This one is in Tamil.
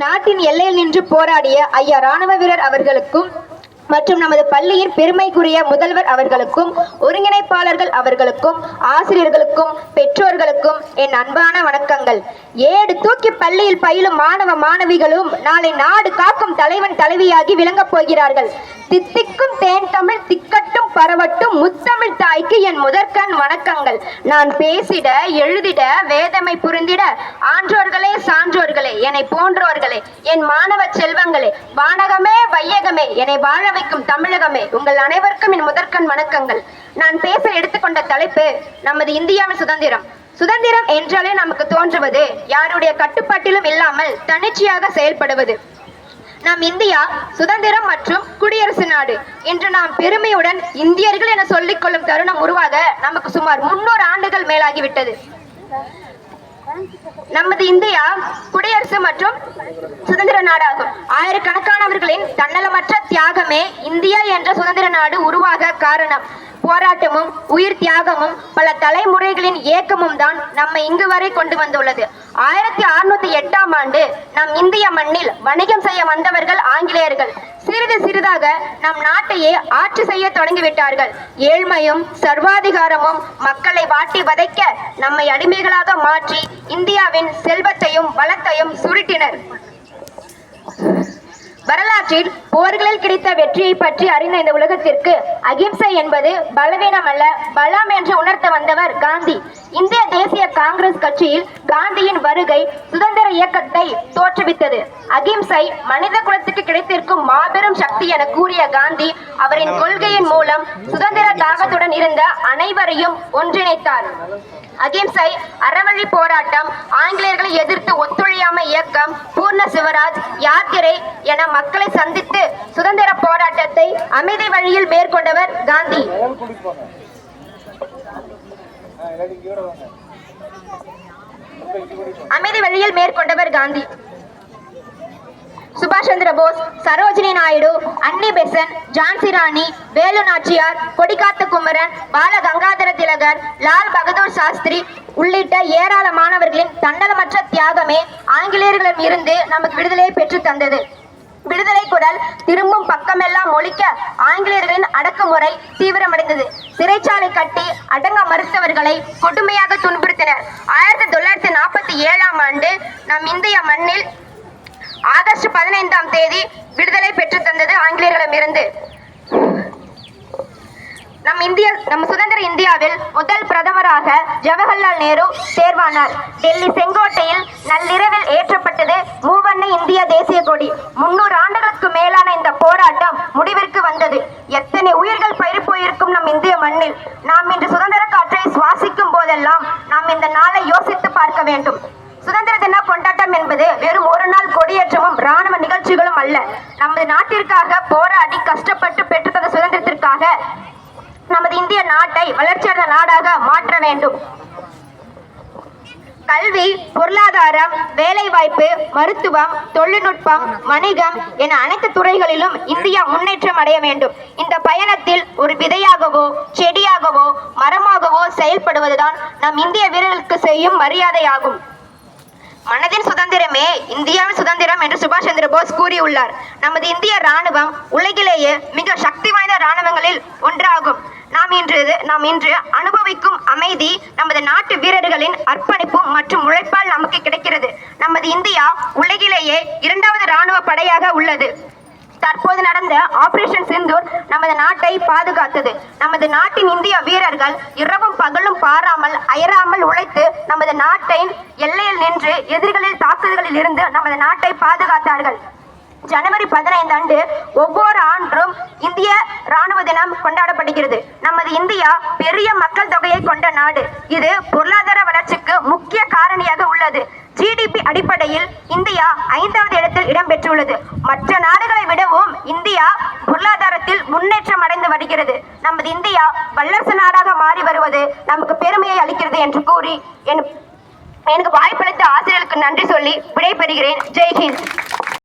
நாட்டின் எல்லையில் நின்று போராடிய ஐயா ராணுவ வீரர் அவர்களுக்கும் மற்றும் நமது பள்ளியின் பெருமைக்குரிய முதல்வர் அவர்களுக்கும் ஒருங்கிணைப்பாளர்கள் அவர்களுக்கும் ஆசிரியர்களுக்கும் பெற்றோர்களுக்கும் என் அன்பான வணக்கங்கள். ஏடு தூக்கி பள்ளியில் பயிலும் மாணவ மாணவிகளும் நாளை நாடு காக்கும் தலைவன் தலைவியாகி விளங்கப் போகிறார்கள். தித்திக்கும் தேன் தமிழ் திக்கட்டும் பரவட்டும் முத்தமிழ் தாய்க்கு என் முதற்கண் வணக்கங்கள். நான் பேசிட எழுதிட வேதமை புரிந்திட ஆன்றோர்களே சான்றோர்களே என்னை போன்றோர்களே என் மாணவ செல்வங்களே வானகமே வையகமே என்னை வாழ வைக்கும் தமிழகமே உங்கள் அனைவருக்கும் என் முதற்கண் வணக்கங்கள். நான் பேச எடுத்துக்கொண்ட தலைப்பு நமது இந்தியாவின் சுதந்திரம். சுதந்திரம் என்றாலே நமக்கு தோன்றுவது யாருடைய கட்டுப்பாட்டிலும் இல்லாமல் தன்னிச்சையாக செயல்படுவது. நம் இந்தியா சுதந்திரம் மற்றும் குடியரசு நாடு இன்று நாம் பெருமையுடன் இந்தியர்கள் என சொல்லிக் கொள்ளும் தருணம் உருவாக நமக்கு சுமார் முன்னூறு ஆண்டுகள் மேலாகிவிட்டது. நமது இந்தியா குடியரசு மற்றும் சுதந்திர நாடாகும். ஆயிரக்கணக்கானவர்களின் தன்னலமற்ற தியாகமே இந்தியா என்ற சுதந்திர நாடு உருவாக காரணம். போராட்டமும் உயிர் தியாகமும் பல தலைமுறைகளின் இயக்கமும் தான் நம்மை இங்கு வரை கொண்டு வந்துள்ளது. ஆயிரத்தி அறுநூத்தி எட்டாம் ஆண்டு நம் இந்திய மண்ணில் வணிகம் செய்ய வந்தவர்கள் ஆங்கிலேயர்கள். சிறிது சிறிதாக நம் நாட்டையே ஆட்சி செய்ய தொடங்கிவிட்டார்கள். ஏழ்மையும் சர்வாதிகாரமும் மக்களை வாட்டி வதைக்க நம்மை அடிமைகளாக மாற்றி இந்தியாவின் செல்வத்தையும் வளத்தையும் சுருட்டினர். வரலாற்றில் போர்களில் கிடைத்த வெற்றியை பற்றி அறிந்த இந்த உலகத்திற்கு அகிம்சை என்பது பலவீனம் அல்ல பலம் என்று உணர்த்த வந்தவர் காந்தி. இந்திய தேசிய காங்கிரஸ் கட்சியில் காந்தியின் வருகை சுதந்திர இயக்கத்தை தோற்றுவித்தது. அகிம்சை மனித குலத்துக்கு கிடைத்திருக்கும் மாபெரும் சக்தி என கூறிய காந்தி அவரின் கொள்கையின் மூலம் சுதந்திர தாகத்துடன் இருந்த அனைவரையும் ஒன்றிணைத்தார். அகிம்சை அறவழி போராட்டம் யாத்திரை என மக்களை சந்தித்து சுதந்திர போராட்டத்தை அமைதி வழியில் மேற்கொண்டவர் காந்தி. அமைதி வழியில் மேற்கொண்டவர் காந்தி. சுபாஷ் சந்திர போஸ் சரோஜினி நாயுடு அன்னி பெசன் ஜான்சி ராணி வேலு நாச்சியார் கொடிகாத்து குமரன் பாலகங்கா திலகர் லால் பகதூர் சாஸ்திரி உள்ளிட்ட ஏராளமானவர்களின் தன்னலமற்ற தியாகமே ஆங்கிலேயர்களிடம் இருந்து நமக்கு விடுதலையை பெற்று தந்தது. விடுதலை குரல் திரும்பும் பக்கமெல்லாம் ஒழிக்க ஆங்கிலேயர்களின் அடக்குமுறை தீவிரமடைந்தது. சிறைச்சாலை கட்டி அடங்க மறுத்தவர்களை கொடுமையாக துன்புறுத்தினர். ஆயிரத்தி தொள்ளாயிரத்தி நாற்பத்தி ஏழாம் ஆண்டு நம் இந்திய மண்ணில் ஆகஸ்ட் பதினைந்தாம் தேதி விடுதலை பெற்று தந்தது ஆங்கிலேயர்களிடமிருந்து. இந்திய நம் சுதந்திர இந்தியாவில் முதல் பிரதமராக ஜவஹர்லால் நேரு தேர்வானார். டெல்லி செங்கோட்டையில் நள்ளிரவில் ஏற்றப்பட்டது மூவண்ண இந்திய தேசிய கொடி. முன்னூறு ஆண்டுகளுக்கு மேலான இந்த போராட்டம் முடிவிற்கு வந்தது. எத்தனை உயிர்கள் பயிர் போயிருக்கும் நம் இந்திய மண்ணில்? நாம் இன்று சுதந்திர காற்றை சுவாசிக்கும் போதெல்லாம் நாம் இந்த நாளை யோசித்து பார்க்க வேண்டும். சுதந்திர தின கொண்டாட்டம் என்பது வெறும் ஒரு நாள் கொடியேற்றமும் ராணுவ நிகழ்ச்சிகளும் அல்ல. நமது நாட்டிற்காக போராடி கஷ்டப்பட்டு பெற்றுத்தந்த சுதந்திரத்திற்காக நமது இந்திய நாட்டை வளர்ச்சியடைந்த நாடாக மாற்ற வேண்டும். கல்வி பொருளாதாரம் வேலைவாய்ப்பு மருத்துவம் தொழில்நுட்பம் வணிகம் என அனைத்து துறைகளிலும் இந்தியா முன்னேற்றம் அடைய வேண்டும். இந்த பயணத்தில் ஒரு விதையாகவோ செடியாகவோ மரமாகவோ செயல்படுவதுதான் நம் இந்திய வீரர்களுக்கு செய்யும் மரியாதையாகும். மனதின் சுதந்திரமே இந்தியாவின் சுதந்திரம் என்று சுபாஷ் சந்திர போஸ் கூறியுள்ளார். நமது இந்திய ராணுவம் உலகிலேயே மிக சக்தி வாய்ந்த ராணுவங்களில் ஒன்றாகும். நாம் இன்று நாம் இன்று அனுபவிக்கும் அமைதி நமது நாட்டு வீரர்களின் அர்ப்பணிப்பு மற்றும் உழைப்பால் நமக்கு கிடைக்கிறது. நமது இந்தியா உலகிலேயே இரண்டாவது ராணுவ படையாக உள்ளது. தற்போது நடந்த ஆபரேஷன் சிந்தூர் நமது நாட்டை பாதுகாத்தது. நமது நாட்டின் இந்திய வீரர்கள் இரவும் பகலும் பாராமல் அயராமல் உழைத்து நமது நாட்டின் எல்லையில் நின்று எதிரிகளில் தாக்குதல்களில் இருந்து நமது நாட்டை பாதுகாத்தார்கள். ஜனவரி பதினைந்து அன்று ஒவ்வொரு ஆண்டும் ராணுவ தினம் கொண்டாடப்படுகிறது. நமது இந்தியா பெரிய மக்கள் தொகையை கொண்ட நாடு. இது பொருளாதார வளர்ச்சிக்கு முக்கிய காரணியாக உள்ளது. ஜிடிபி அடிப்படையில் இந்தியா ஐந்தாவது இடத்தில் இடம்பெற்றுள்ளது. மற்ற நாடுகளை விடவும் இந்தியா பொருளாதாரத்தில் முன்னேற்றம் அடைந்து வருகிறது. நமது இந்தியா வல்லரசு நாடாக மாறி வருவது நமக்கு பெருமையை அளிக்கிறது என்று கூறி என் எனக்கு வாய்ப்பளித்த ஆசிரியர்களுக்கு நன்றி சொல்லி விடைபெறுகிறேன். ஜெய்ஹிந்த்.